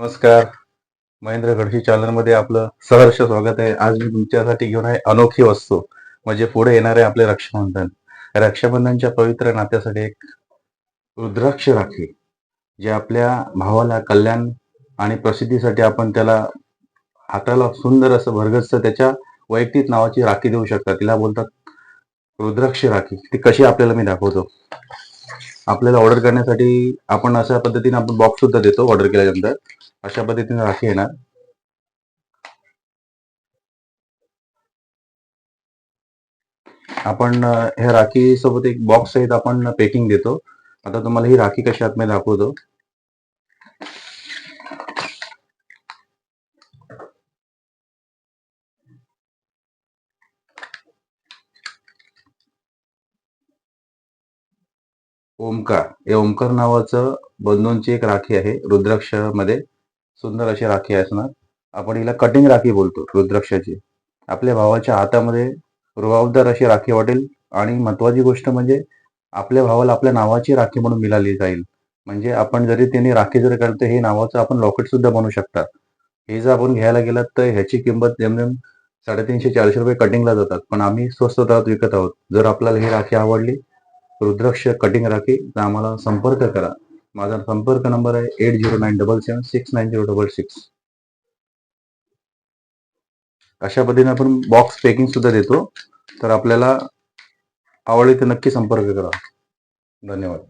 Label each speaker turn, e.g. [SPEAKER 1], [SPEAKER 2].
[SPEAKER 1] नमस्कार. महेंद्र गडशी चॅनलमध्ये आपलं सहर्ष स्वागत आहे. आज मी तुमच्यासाठी घेऊन आहे अनोखी वस्तू. म्हणजे पुढे येणारे आपले रक्षाबंधन. रक्षाबंधनच्या पवित्र नात्यासाठी एक रुद्राक्ष राखी जे आपल्या भावाला कल्याण आणि प्रसिद्धीसाठी आपण त्याला हाताला सुंदर असं भरगस्त त्याच्या वैयक्तिक नावाची राखी देऊ शकतात तिला बोलतात रुद्राक्ष राखी. ती कशी आपल्याला मी दाखवतो. आपल्याला ऑर्डर करण्यासाठी आपण अशा पद्धतीने आपण बॉक्स सुद्धा देतो ऑर्डर केल्यानंतर. अशा पद्धतीने राखी येणार. आपण ह्या राखी सोबत एक बॉक्स सहित आपण पॅकिंग देतो. आता तुम्हाला ही राखी कशा आतमध्ये दाखवतो. ओमकार. हे ओमकार नावाचं बंधूंची एक राखी आहे रुद्राक्षमध्ये सुंदर अशी राखी असणार. आपण हिला कटिंग राखी बोलतो रुद्राक्षाची. आपल्या भावाच्या हातामध्ये रुबाबदार अशी राखी वाटेल आणि महत्वाची गोष्ट म्हणजे आपल्या भावाला आपल्या नावाची राखी म्हणून मिळाली जाईल. म्हणजे आपण जरी त्यांनी राखी जर करतो हे नावाचं आपण लॉकेट सुद्धा बनवू शकता. हे जर आपण घ्यायला गेलात तर ह्याची किंमत नेमनेम साडेतीनशे चारशे रुपये कटिंगला जातात. पण आम्ही स्वस्त दरात विकत आहोत. जर आपल्याला ही राखी आवडली रुद्राक्ष कटिंग राखी तर आम्हाला संपर्क करा. माझा संपर्क नंबर आहे eight zero nine double seven six nine zero double six अशा पद्धतीने आपण बॉक्स पॅकिंग सुद्धा देतो. तर आपल्याला आवडली तर नक्की संपर्क करा. धन्यवाद.